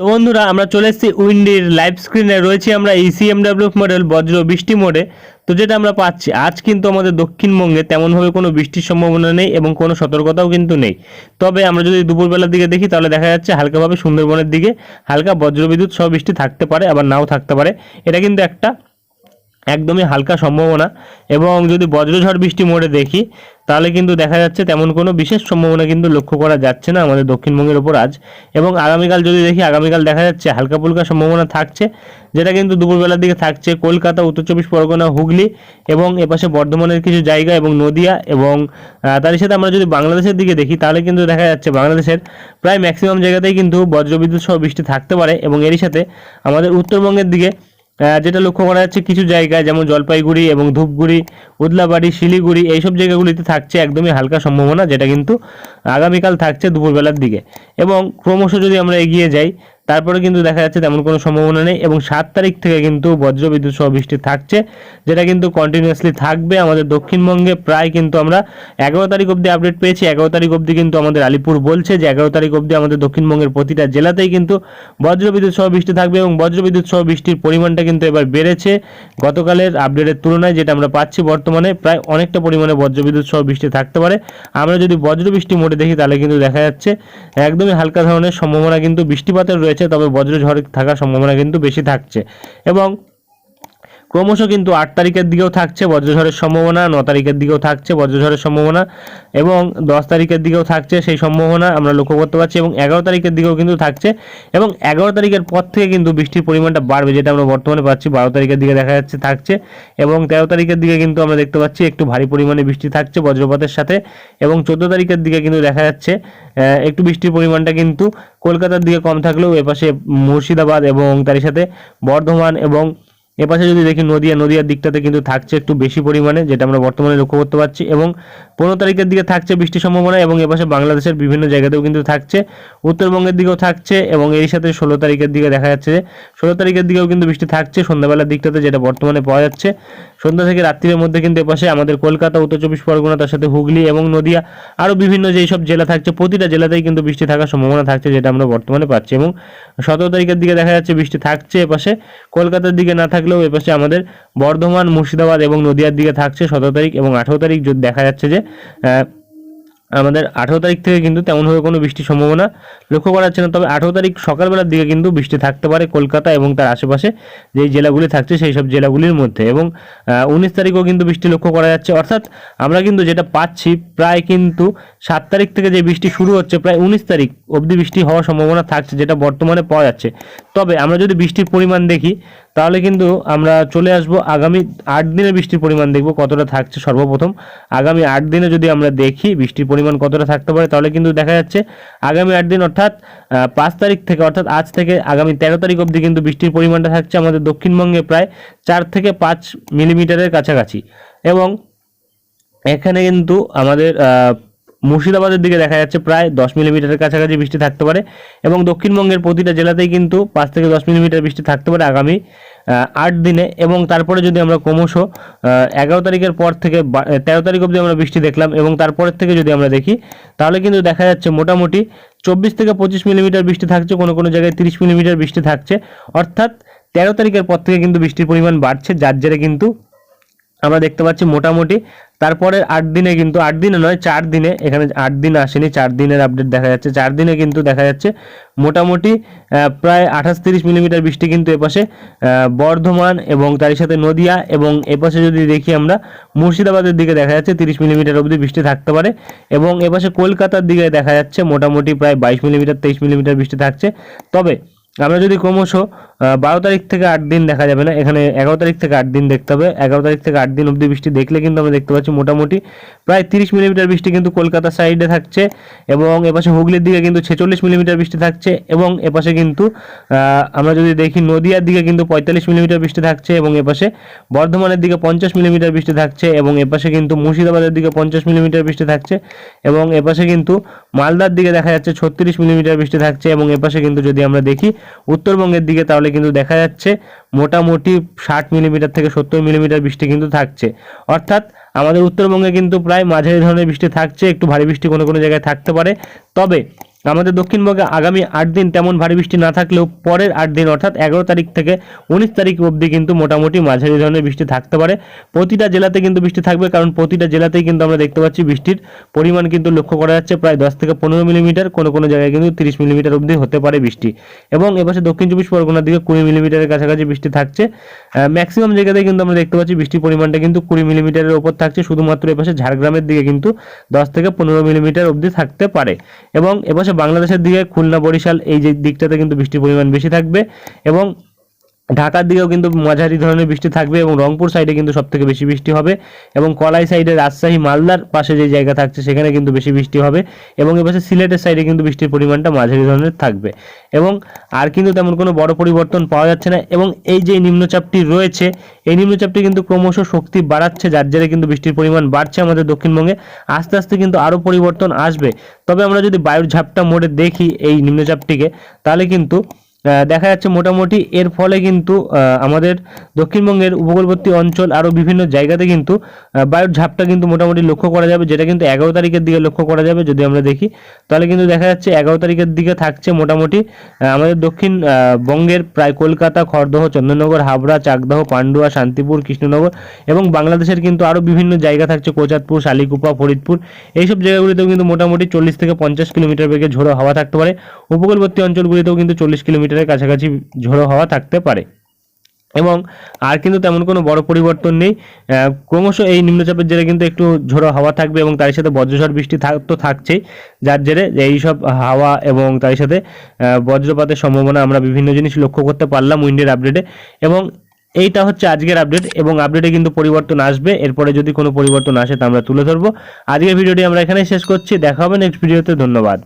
তো বন্ধুরা, আমরা চলে এসেছি উইন্ডির লাইভ স্ক্রিনে রয়েছি আমরা E ইসিএমডাব্লিউ মডেল বজ্র বৃষ্টি মোডে তো যেটা আমরা পাচ্ছি, আজ কিন্তু আমাদের দক্ষিণবঙ্গে তেমনভাবে কোনো বৃষ্টির সম্ভাবনা নেই এবং কোনো সতর্কতাও কিন্তু নেই। তবে আমরা যদি দুপুরবেলার দিকে দেখি, তাহলে দেখা যাচ্ছে হালকাভাবে সুন্দরবনের দিকে হালকা বজ্রবিদ্যুৎ সহ বৃষ্টি থাকতে পারে, আবার নাও থাকতে পারে। এটা কিন্তু একটা একদমই হালকা সম্ভাবনা এবং যদি বজ্রঝড় বৃষ্টি মোড়ে দেখি তাহলে কিন্তু দেখা যাচ্ছে তেমন কোনো বিশেষ সম্ভাবনা কিন্তু লক্ষ্য করা যাচ্ছে না আমাদের দক্ষিণবঙ্গের ওপর আজ। এবং আগামীকাল যদি দেখি আগামীকাল দেখা যাচ্ছে হালকা ফুলকা সম্ভাবনা থাকছে যেটা কিন্তু দুপুরবেলার দিকে থাকছে কলকাতা উত্তর চব্বিশ পরগনা হুগলি এবং এপাশে বর্ধমানের কিছু জায়গা এবং নদিয়া এবং আহ, তার সাথে আমরা যদি বাংলাদেশের দিকে দেখি তাহলে কিন্তু দেখা যাচ্ছে বাংলাদেশের প্রায় ম্যাক্সিমাম জায়গাতেই কিন্তু বজ্রবিদ্যুৎ সহ বৃষ্টি থাকতে পারে এবং এরই সাথে আমাদের উত্তরবঙ্গের দিকে যেটা লক্ষ্য করা যাচ্ছে কিছু জায়গায় যেমন জলপাইগুড়ি এবং ধূপগুড়ি, উদলাবাড়ি, শিলিগুড়ি, এইসব জায়গাগুলিতে থাকছে একদমই হালকা সম্ভাবনা, যেটা কিন্তু আগামীকাল থাকছে দুপুরবেলার দিকে। এবং ক্রমশ যদি আমরা এগিয়ে যাই তারপরে কিন্তু দেখা যাচ্ছে তেমন কোনো সম্ভাবনা নেই এবং সাত তারিখ থেকে কিন্তু বজ্রবিদ্যুৎ সহ বৃষ্টি থাকছে, যেটা কিন্তু কন্টিনিউয়াসলি থাকবে আমাদের দক্ষিণবঙ্গে। প্রায় কিন্তু আমরা এগারো তারিখ অবধি আপডেট পেয়েছি, এগারো তারিখ অবধি কিন্তু আমাদের আলিপুর বলছে যে এগারো তারিখ অবধি আমাদের দক্ষিণবঙ্গের প্রতিটা জেলাতেই কিন্তু বজ্রবিদ্যুৎ সহ বৃষ্টি থাকবে এবং বজ্রবিদ্যুৎ সহ বৃষ্টির পরিমাণটা কিন্তু এবার বেড়েছে। গতকালের আপডেটের তুলনায় যেটা আমরা পাচ্ছি বর্তমানে প্রায় অনেকটা পরিমাণে বজ্রবিদ্যুৎ সহ বৃষ্টি থাকতে পারে। আমরা যদি বজ্র বৃষ্টি মোডে দেখি তাহলে কিন্তু দেখা যাচ্ছে একদমই হালকা ধরনের সম্ভাবনা কিন্তু বৃষ্টিপাতের রয়েছে। তবে বজ্রঝড় থাকার সম্ভাবনা কিন্তু বেশি থাকছে। এবং ক্রমশ কিন্তু আট তারিখের দিকেও থাকছে বজ্রঝড়ের সম্ভাবনা, ন তারিখের দিকেও থাকছে বজ্রঝড়ের সম্ভাবনা এবং দশ তারিখের দিকেও থাকছে সেই সম্ভাবনা আমরা লক্ষ্য করতে পারছি এবং এগারো তারিখের দিকেও কিন্তু থাকছে এবং এগারো তারিখের পর থেকে কিন্তু বৃষ্টির পরিমাণটা বাড়বে যেটা আমরা বর্তমানে পাচ্ছি। বারো তারিখের দিকে দেখা যাচ্ছে থাকছে এবং তেরো তারিখের দিকে কিন্তু আমরা দেখতে পাচ্ছি একটু ভারী পরিমাণে বৃষ্টি থাকছে বজ্রপাতের সাথে এবং চোদ্দ তারিখের দিকে কিন্তু দেখা যাচ্ছে একটু বৃষ্টির পরিমাণটা কিন্তু কলকাতার দিকে কম থাকলেও এপাশে মুর্শিদাবাদ এবং তারই সাথে বর্ধমান এবং এপাশে যদি দেখি নদিয়া, নদিয়ার দিকটাতে কিন্তু থাকছে একটু বেশি পরিমাণে, যেটা আমরা বর্তমানে লক্ষ্য করতে পারছি এবং পনেরো তারিখের দিকে থাকছে বৃষ্টির সম্ভাবনা এবং এপাশে বাংলাদেশের বিভিন্ন জায়গাতেও কিন্তু থাকছে। উত্তরবঙ্গের দিকেও থাকছে এবং এর সাথে ষোলো তারিখের দিকে দেখা যাচ্ছে যে ষোলো তারিখের দিকেও কিন্তু বৃষ্টি থাকছে সন্ধ্যাবেলার দিকটাতে যেটা বর্তমানে পাওয়া যাচ্ছে। সন্ধ্যা থেকে রাত্রির মধ্যে কিন্তু এপাশে আমাদের কলকাতা, উত্তর চব্বিশ পরগনা, তার সাথে হুগলি এবং নদিয়া আরও বিভিন্ন যেই সব জেলা থাকছে, প্রতিটা জেলাতেই কিন্তু বৃষ্টি থাকার সম্ভাবনা থাকছে যেটা আমরা বর্তমানে পাচ্ছি এবং সতেরো তারিখের দিকে দেখা যাচ্ছে বৃষ্টি থাকছে এপাশে কলকাতার দিকে না থাকলেও এপাশে আমাদের বর্ধমান, মুর্শিদাবাদ এবং নদিয়ার দিকে থাকছে সতেরো তারিখ এবং আঠেরো তারিখ দেখা যাচ্ছে যে আমাদের আঠেরো তারিখ থেকে কিন্তু তেমনভাবে কোনো বৃষ্টির সম্ভাবনা লক্ষ্য করা যাচ্ছে না। তবে আঠেরো তারিখ সকালবেলার দিকে কিন্তু বৃষ্টি থাকতে পারে কলকাতা এবং তার আশেপাশে যেই জেলাগুলি থাকছে সেই সব জেলাগুলির মধ্যে এবং উনিশ তারিখও কিন্তু বৃষ্টি লক্ষ্য করা যাচ্ছে। অর্থাৎ আমরা কিন্তু যেটা পাচ্ছি প্রায় কিন্তু সাত তারিখ থেকে যে বৃষ্টি শুরু হচ্ছে প্রায় উনিশ তারিখ অবধি বৃষ্টি হওয়ার সম্ভাবনা থাকছে যেটা বর্তমানে পাওয়া যাচ্ছে। তবে আমরা যদি বৃষ্টির পরিমাণ দেখি তাহলে কিন্তু আমরা চলে আসব আগামী আট দিনে বৃষ্টির পরিমাণ দেখব কতটা থাকছে সর্বপ্রথম। আগামী আট দিনে যদি আমরা দেখি বৃষ্টির পরিমাণ কতটা থাকতে পারে, তাহলে কিন্তু দেখা যাচ্ছে আগামী আট দিন অর্থাৎ পাঁচ তারিখ থেকে অর্থাৎ আজ থেকে আগামী তেরো তারিখ অবধি কিন্তু বৃষ্টির পরিমাণটা থাকছে আমাদের দক্ষিণবঙ্গে প্রায় চার থেকে পাঁচ মিলিমিটারের কাছাকাছি। এবং এখানে কিন্তু আমাদের মুর্শিদাবাদের দিকে দেখা যাচ্ছে প্রায় দশ মিলিমিটারের কাছাকাছি বৃষ্টি থাকতে পারে এবং দক্ষিণবঙ্গের প্রতিটা জেলাতেই কিন্তু পাঁচ থেকে দশ মিলিমিটার বৃষ্টি থাকতে পারে আগামী আট দিনে। এবং তারপরে যদি আমরা ক্রমশ এগারো তারিখের পর থেকে তেরো তারিখ অবধি আমরা বৃষ্টি দেখলাম এবং তারপরের থেকে যদি আমরা দেখি, তাহলে কিন্তু দেখা যাচ্ছে মোটামুটি চব্বিশ থেকে পঁচিশ মিলিমিটার বৃষ্টি থাকছে, কোনো কোনো জায়গায় তিরিশ মিলিমিটার বৃষ্টি থাকছে। অর্থাৎ তেরো তারিখের পর থেকে কিন্তু বৃষ্টির পরিমাণ বাড়ছে, যার জেরে কিন্তু আমরা দেখতে পাচ্ছি মোটামুটি তারপরে আট দিনে কিন্তু, আট দিনে নয়, চার দিনে, এখানে আট দিন আসেনি, চার দিনের আপডেট দেখা যাচ্ছে। চার দিনে কিন্তু দেখা যাচ্ছে মোটামুটি প্রায় আঠাশ তিরিশ মিলিমিটার বৃষ্টি কিন্তু এপাশে বর্ধমান এবং তার সাথে নদিয়া এবং এপাশে যদি দেখি আমরা, মুর্শিদাবাদের দিকে দেখা যাচ্ছে তিরিশ মিলিমিটার অবধি বৃষ্টি থাকতে পারে এবং এপাশে কলকাতার দিকে দেখা যাচ্ছে মোটামুটি প্রায় বাইশ মিলিমিটার, তেইশ মিলিমিটার বৃষ্টি থাকছে। তবে আমরা যদি ক্রমশ বারো তারিখ থেকে আট দিন দেখা যাবে না, এখানে এগারো তারিখ থেকে আট দিন দেখতে হবে। এগারো তারিখ থেকে আট দিন অবধি বৃষ্টি দেখলে কিন্তু আমরা দেখতে পাচ্ছি মোটামুটি প্রায় তিরিশ মিলিমিটার বৃষ্টি কিন্তু কলকাতা সাইডে থাকছে এবং এপাশে হুগলির দিকে কিন্তু ছেচল্লিশ মিলিমিটার বৃষ্টি থাকছে এবং এপাশে কিন্তু আমরা যদি দেখি নদিয়ার দিকে কিন্তু পঁয়তাল্লিশ মিলিমিটার বৃষ্টি থাকছে এবং এপাশে বর্ধমানের দিকে পঞ্চাশ মিলিমিটার বৃষ্টি থাকছে এবং এপাশে কিন্তু মুর্শিদাবাদের দিকে পঞ্চাশ মিলিমিটার বৃষ্টি থাকছে এবং এপাশে কিন্তু মালদার দিকে দেখা যাচ্ছে ছত্রিশ মিলিমিটার বৃষ্টি থাকছে এবং এপাশে কিন্তু যদি আমরা দেখি, উত্তরবঙ্গের দিকে তাহলে কিন্তু দেখা যাচ্ছে মোটামুটি ষাট মিলিমিটার থেকে সত্তর মিলিমিটার বৃষ্টি কিন্তু থাকছে। অর্থাৎ আমাদের উত্তরবঙ্গে কিন্তু প্রায় মাঝারি ধরনের বৃষ্টি থাকছে, একটু ভারী বৃষ্টি কোনো কোনো জায়গায় থাকতে পারে। তবে আমাদের দক্ষিণবঙ্গে আগামী আট দিন তেমন ভারী বৃষ্টি না থাকলেও পরের আট দিন, অর্থাৎ এগারো তারিখ থেকে উনিশ তারিখ অবধি কিন্তু মোটামুটি মাঝারি ধরনের বৃষ্টি থাকতে পারে। প্রতিটা জেলাতে কিন্তু বৃষ্টি থাকবে, কারণ প্রতিটা জেলাতেই কিন্তু আমরা দেখতে পাচ্ছি বৃষ্টির পরিমাণ কিন্তু লক্ষ্য করা যাচ্ছে প্রায় দশ থেকে পনেরো মিলিমিটার। কোনো কোনো জায়গায় কিন্তু তিরিশ মিলিমিটার অবধি হতে পারে বৃষ্টি। এবং এপাশে দক্ষিণ চব্বিশ পরগনার দিকে কুড়ি মিলিমিটারের কাছাকাছি বৃষ্টি থাকছে। ম্যাক্সিমাম জায়গাতেই কিন্তু আমরা দেখতে পাচ্ছি বৃষ্টির পরিমাণটা কিন্তু কুড়ি মিলিমিটারের ওপর থাকছে। শুধুমাত্র এপাশে ঝাড়গ্রামের দিকে কিন্তু দশ থেকে পনেরো মিলিমিটার অবধি থাকতে পারে। এবং এপাশে বাংলাদেশের দিকে খুলনা বরিশাল এই যে দিকটাতে কিন্তু বৃষ্টির পরিমাণ বেশি থাকবে এবং ঢাকার দিকেও কিন্তু মাঝারি ধরনের বৃষ্টি থাকবে এবং রংপুর সাইডে কিন্তু সব থেকে বেশি বৃষ্টি হবে এবং কলাই সাইডে রাজশাহী, মালদার পাশে যে জায়গা থাকছে সেখানে কিন্তু বেশি বৃষ্টি হবে এবং এপাশে সিলেটের সাইডে কিন্তু বৃষ্টির পরিমাণটা মাঝারি ধরনের থাকবে এবং আর কিন্তু তেমন কোনো বড় পরিবর্তন পাওয়া যাচ্ছে না এবং এই যে নিম্নচাপটি রয়েছে, এই নিম্নচাপটি কিন্তু ক্রমশ শক্তি বাড়াচ্ছে যার জেরে কিন্তু বৃষ্টির পরিমাণ বাড়ছে আমাদের দক্ষিণবঙ্গে। আস্তে আস্তে কিন্তু আরও পরিবর্তন আসবে। তবে আমরা যদি বায়ুর ঝাপটা মোড়ে দেখি এই নিম্নচাপটিকে, তাহলে কিন্তু দেখা যাচ্ছে মোটামুটি এর ফলে কিন্তু আমাদের দক্ষিণবঙ্গের উপকূলবর্তী অঞ্চল আরও বিভিন্ন জায়গাতে কিন্তু বায়ুর ঝাপটা কিন্তু মোটামুটি লক্ষ্য করা যাবে, যেটা কিন্তু এগারো তারিখের দিকে লক্ষ্য করা যাবে যদি আমরা দেখি। তাহলে কিন্তু দেখা যাচ্ছে এগারো তারিখের দিকে থাকছে মোটামুটি আমাদের দক্ষিণ বঙ্গের প্রায় কলকাতা, খড়দহ, চন্দননগর, হাবড়া, চাকদহ, পান্ডুয়া, শান্তিপুর, কৃষ্ণনগর এবং বাংলাদেশের কিন্তু আরও বিভিন্ন জায়গা থাকছে কোচাতপুর শালিকুপা, ফরিদপুর। এইসব জায়গাগুলিতেও কিন্তু মোটামুটি চল্লিশ থেকে পঞ্চাশ কিলোমিটার বেগে ঝোড়ো হাওয়া থাকতে পারে। উপকূলবর্তী অঞ্চলগুলিতেও কিন্তু চল্লিশ কিলোমিটারের কাছাকাছি ঝোড়ো হাওয়া থাকতে পারে। এবং আর কিন্তু তেমন কোনো বড় পরিবর্তন নেই। ক্রমশ এই নিম্নচাপের জেরে কিন্তু একটু ঝোড়ো হাওয়া থাকবে এবং তার সাথে বজ্রঝড় বৃষ্টি তো থাকছেই। যার জেরে এই সব হাওয়া এবং তার সাথে বজ্রপাতের সম্ভাবনা আমরা বিভিন্ন জিনিস লক্ষ্য করতে পারলাম উইন্ডের আপডেটে। এবং এইটা হচ্ছে আজকের আপডেট এবং আপডেটে কিন্তু পরিবর্তন আসবে। এরপরে যদি কোনো পরিবর্তন আসে তা আমরা তুলে ধরবো। আজকের ভিডিওটি আমরা এখানেই শেষ করছি। দেখা হবে নেক্সট ভিডিওতে ধন্যবাদ।